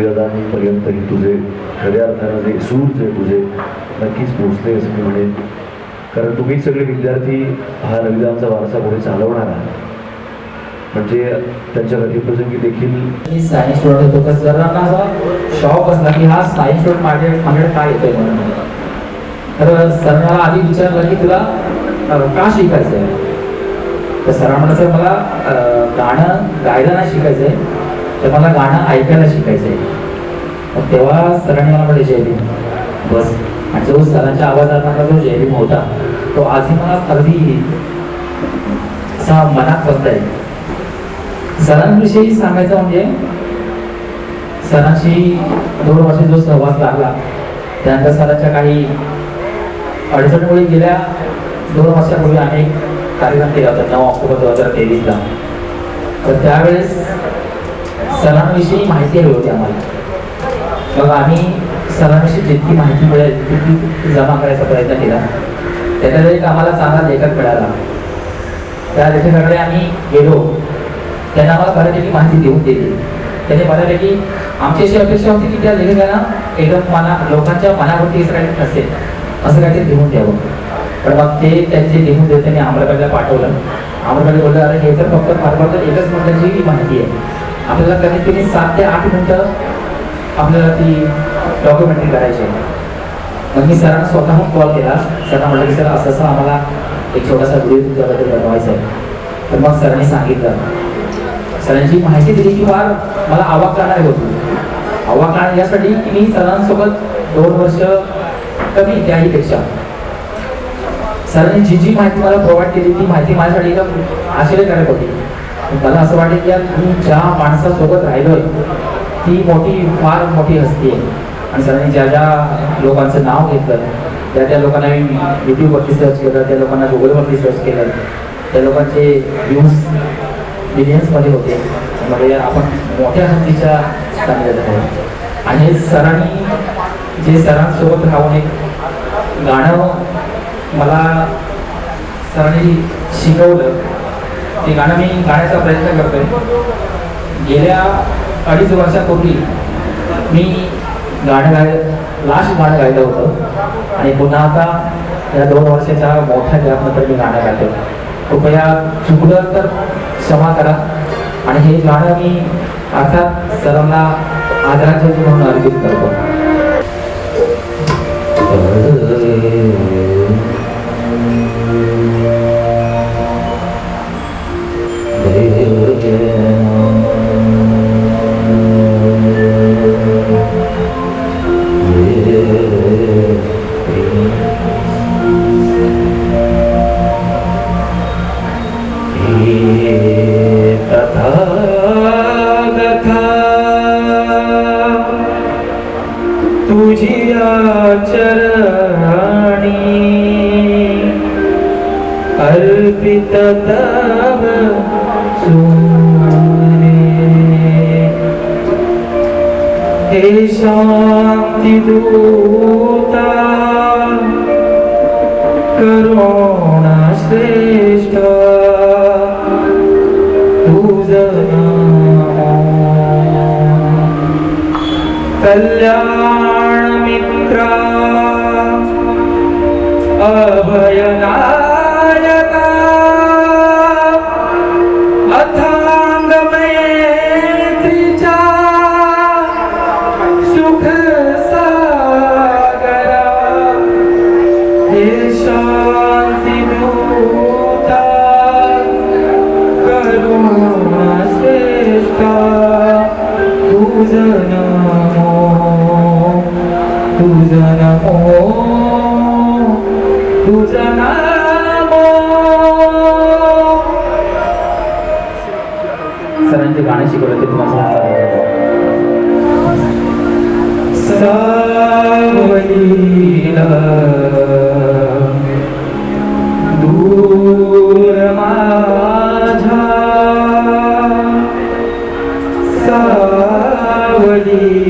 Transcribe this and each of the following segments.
रविदादांपर्यंत ही तुझे खऱ्या अर्थानं जे सूर जे तुझे नक्कीच पोचले असं मी म्हणेन. कारण तुम्ही सगळे विद्यार्थी हा रविदांचा वारसा पुढे चालवणार आहात. म्हणजे त्यांच्या गतीप्रसंगी देखील मी सायन्स स्टुडंट होतो तर सरांना असा शॉक असला की हा सायन्स स्टुडंट माझे माझ्याकडे काय येतोय म्हणून. तर सरांना आधी विचारलं की तुला का शिकायचं आहे तर सरांना सर मला गाणं गायला नाही शिकायचं आहे तर मला गाणं ऐकायला शिकायचं आहे मग तेव्हा सरांनी मला म्हटलं जयभीम बस. आणि जो सरांच्या आवाजातला जो जयभीम होता तो आजही मला अगदी असा मनात बसताय सरांविषयी सांगायचं म्हणजे सरांशी दोन वर्ष जो सहवास लागला त्यानंतर सरांच्या काही अडचणमुळे गेल्या दोन वर्षापूर्वी आम्ही कार्यक्रम केला होता नऊ ऑक्टोबर दोन हजार तेवीसला. तर त्यावेळेस सरांविषयी माहिती हवी होती आम्हाला. मग आम्ही सरांविषयी जितकी माहिती मिळेल तितकी जमा करायचा प्रयत्न केला. त्याच्यात एक आम्हाला चांगला लेखक मिळाला. त्या लेखकाकडे आम्ही गेलो. त्यांना आम्हाला बऱ्यापैकी माहिती देऊन दिली. त्याने बऱ्यापैकी आमची अशी अपेक्षा होती की त्या लेखकांना एकदम मना लोकांच्या मनावरती असं काही नसेल असं काहीतरी लिहून द्यावं. पण मग ते त्यांचे लिहून देत त्यांनी आम्रपालीला पाठवलं. आम्हाला बोललं अरे हे तर फक्त फार फार तर एकच मिनिटाची माहिती आहे. आपल्याला कमीत कमी सात ते आठ मिनटं आपल्याला ती डॉक्युमेंटरी करायची आहे. मग मी सरांना स्वतःहून कॉल केला. सरांना म्हटलं की सर असं असं आम्हाला एक छोटासा व्हिडिओ तुमच्याबद्दल बनवायचा आहे तर मग सरांनी सांगितलं. सरांची माहिती दिली की फार मला आवाक करणारी होती आवाक करणार यासाठी की मी सरांसोबत दोन वर्ष कमी त्याहीपेक्षा. सरांनी जी जी माहिती मला प्रोव्हाइड केली ती माहिती माझ्यासाठी एकदम आश्चर्यकारक होती. मला असं वाटेल की मी ज्या माणसासोबत राहिलोय ती मोठी फार मोठी हस्ती आहे. आणि सरांनी ज्या ज्या लोकांचं नाव घेतलं त्या त्या लोकांना मी युट्यूबवरती सर्च केलं त्या लोकांना गुगलवरती सर्च केलं. त्या लोकांचे व्ह्यूज मिलियन्समध्ये होते. म्हणजे आपण मोठ्या हस्तीच्या स्थानी जात आहे आणि सरांनी जे सरांसोबत राहून एक गाणं मला सरांनी शिकवलं ते गाणं मी गाण्याचा प्रयत्न करतोय. गेल्या अडीच वर्षापूर्वी मी गाणं गाय लास्ट गाणं गायलं होतं. आणि पुन्हा आता या दोन वर्षाच्या मोठ्या गॅपनंतर मी गाणं गायलो कृपया चुकलं तर क्षमा करा. आणि हे गाणं मी अर्थात सरांना आदरांजली म्हणून अर्पित करतो. तुझी चरणी अर्पित तव सूरे हे शांति दूता करुणा श्रेष्ठ तुझं कल्याण अभयनायका। अथांग मैत्रीचा सुख सागरा। हे शांती करुणा श्रेष्ठा। तुझ सावलीला दूर माझा सावलीला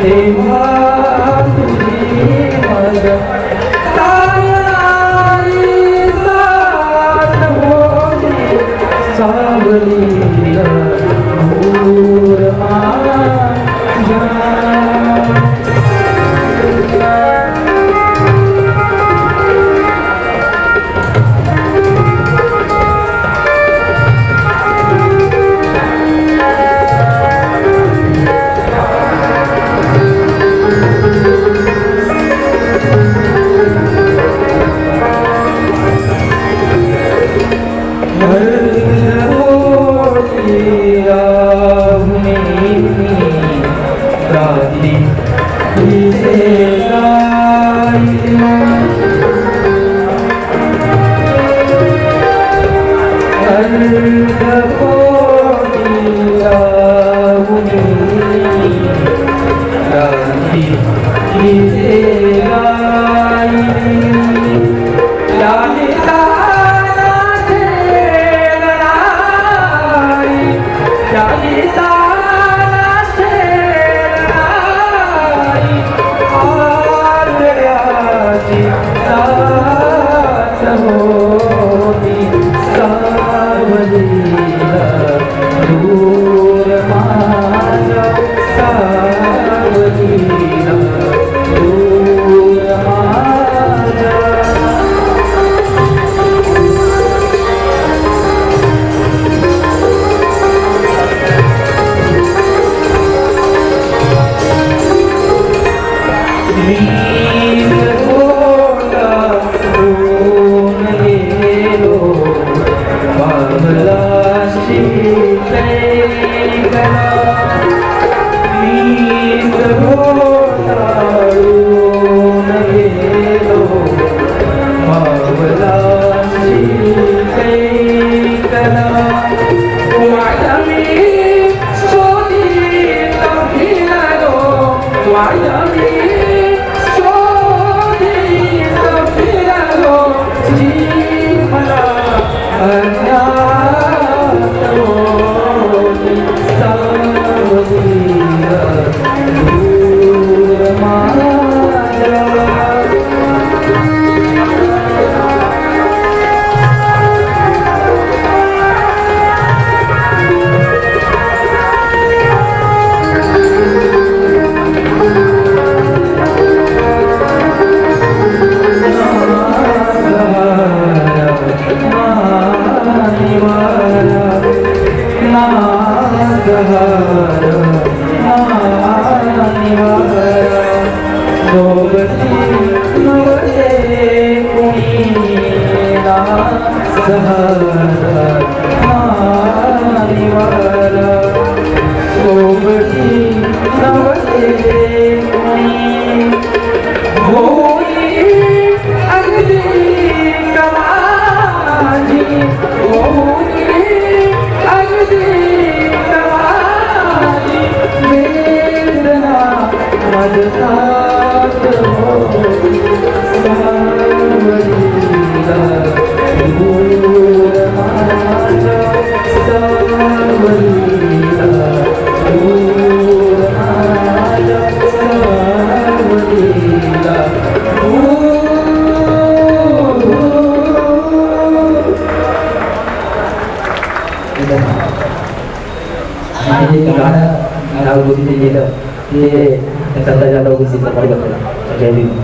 Amen. Aquí. The Sahara. nagtatagalog si Kapag Kapag. Kevin.